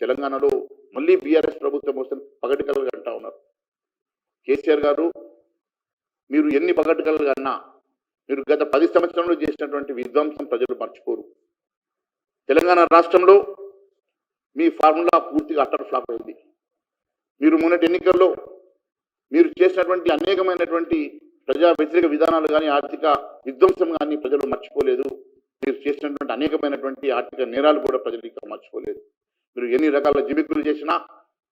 తెలంగాణలో మళ్ళీ బీఆర్ఎస్ ప్రభుత్వం వస్తుంది పగటికలుగా అంటా ఉన్నారు. కేసీఆర్ గారు మీరు ఎన్ని పగటికలుగా అన్నా మీరు గత పది సంవత్సరంలో చేసినటువంటి విధ్వంసం ప్రజలు మర్చిపోరు. తెలంగాణ రాష్ట్రంలో మీ ఫార్ములా పూర్తిగా అట్టర్ ఫ్లాప్ అయింది. మీరు మొన్నటి ఎన్నికల్లో మీరు చేసినటువంటి అనేకమైనటువంటి ప్రజా వ్యతిరేక విధానాలు కానీ ఆర్థిక విధ్వంసం కానీ ప్రజలు మర్చిపోలేదు. మీరు చేసినటువంటి అనేకమైనటువంటి ఆర్థిక నేరాలు కూడా ప్రజలు ఇంకా మర్చిపోలేదు. ఎన్ని రకాల జిమిక్కులు చేసినా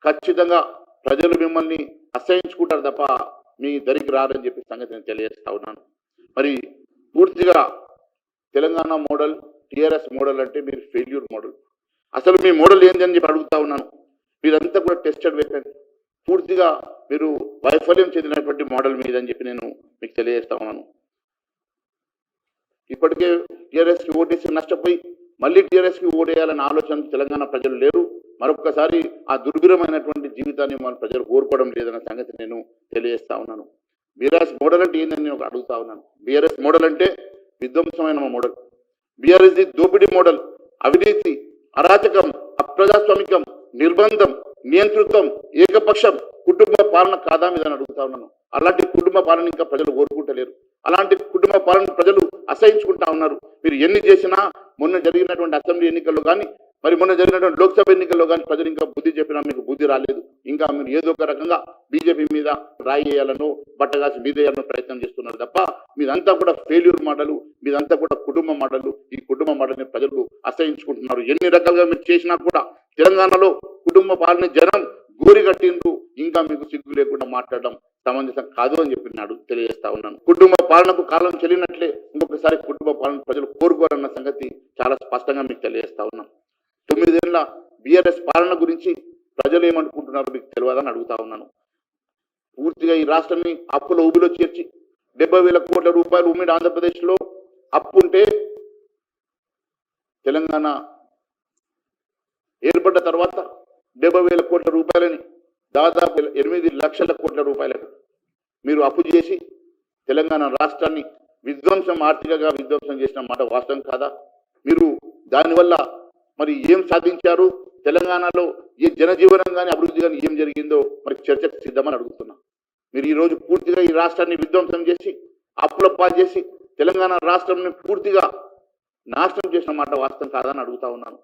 ఖచ్చితంగా ప్రజలు మిమ్మల్ని అసహించుకుంటారు తప్ప మీ దరికి రారని చెప్పి సంగతి నేను తెలియజేస్తా ఉన్నాను. మరి పూర్తిగా తెలంగాణ మోడల్ టిఆర్ఎస్ మోడల్ అంటే మీరు ఫెయిల్యూర్ మోడల్. అసలు మీ మోడల్ ఏంది అని చెప్పి అడుగుతా ఉన్నాను. మీరంతా కూడా టెస్టెడ్ వెపన్ పూర్తిగా మీరు వైఫల్యం చెందినటువంటి మోడల్ మీద అని చెప్పి నేను మీకు తెలియజేస్తా ఉన్నాను. ఇప్పటికే టీఆర్ఎస్కి ఓటేసి నష్టపోయి మళ్ళీ టీఆర్ఎస్కి ఓడేయాలనే ఆలోచన తెలంగాణ ప్రజలు లేరు. మరొకసారి ఆ దుర్భరమైనటువంటి జీవితాన్ని మన ప్రజలు కోరుకోవడం లేదన్న సంగతి నేను తెలియజేస్తా ఉన్నాను. బీఆర్ఎస్ మోడల్ అంటే ఏందని నేను అడుగుతా ఉన్నాను. బీఆర్ఎస్ మోడల్ అంటే విధ్వంసమైన మోడల్. బీఆర్ఎస్ ది దోపిడీ మోడల్ అవినీతి అరాచకం అప్రజాస్వామికం నిర్బంధం నియంతృత్వం ఏకపక్షం కుటుంబ పాలన కాదా మీద అడుగుతా ఉన్నాను. అలాంటి కుటుంబ పాలన ఇంకా ప్రజలు కోరుకుంటలేరు. అలాంటి కుటుంబ పాలన ప్రజలు అసహించుకుంటా ఉన్నారు. మీరు ఎన్ని చేసినా మొన్న జరిగినటువంటి అసెంబ్లీ ఎన్నికల్లో కానీ మరి మొన్న జరిగినటువంటి లోక్సభ ఎన్నికల్లో కానీ ప్రజలు ఇంకా బుద్ధి చెప్పినా మీకు బుద్ధి రాలేదు. ఇంకా మీరు ఏదో ఒక రకంగా బీజేపీ మీద రాయి వేయాలను బట్టగాసి మీద వేయాలని ప్రయత్నం చేస్తున్నారు తప్ప మీదంతా కూడా ఫెయిల్యూర్ మాటలు మీదంతా కూడా కుటుంబ మాటలు ఈ కుటుంబ మోడల్ని ప్రజలు అసహించుకుంటున్నారు. ఎన్ని రకాలుగా మీరు చేసినా కూడా తెలంగాణలో కుటుంబ పాలన జనం గోరి కట్టిండ్రు. ఇంకా మీకు సిగ్గు లేకుండా మాట్లాడడం సమంజసం కాదు అని చెప్పి నాడు తెలియజేస్తా ఉన్నాను. కుటుంబ పాలనకు కాలం చెల్లినట్లే ఇంకొకసారి కుటుంబ పాలన ప్రజలు కోరుకోరన్న సంగతి చాలా స్పష్టంగా మీకు తెలియజేస్తా ఉన్నాం తొమ్మిదేళ్ళ బీఆర్ఎస్ పాలన గురించి ప్రజలు ఏమనుకుంటున్నారో మీకు తెలియదని అడుగుతా ఉన్నాను. పూర్తిగా ఈ రాష్ట్రాన్ని అప్పుల ఊబిలో చేర్చి డెబ్బై వేల కోట్ల రూపాయలు ఉమ్మడి ఆంధ్రప్రదేశ్లో అప్పు ఉంటే తెలంగాణ ఏర్పడ్డ తర్వాత డెబ్బై వేల కోట్ల రూపాయలని దాదాపు ఎనిమిది లక్షల కోట్ల రూపాయలకు మీరు అప్పు చేసి తెలంగాణ రాష్ట్రాన్ని విధ్వంసం ఆర్థికంగా విధ్వంసం చేసిన మాట వాస్తవం కాదా? మీరు దానివల్ల మరి ఏం సాధించారు? తెలంగాణలో ఏ జనజీవనం కానీ అభివృద్ధి కానీ ఏం జరిగిందో మరి చర్చకు సిద్ధమని అడుగుతున్నా. మీరు ఈ రోజు పూర్తిగా ఈ రాష్ట్రాన్ని విధ్వంసం చేసి అప్పుల పాలు చేసి తెలంగాణ రాష్ట్రంని పూర్తిగా నాశనం చేసిన మాట వాస్తవం కాదని అడుగుతా ఉన్నాను.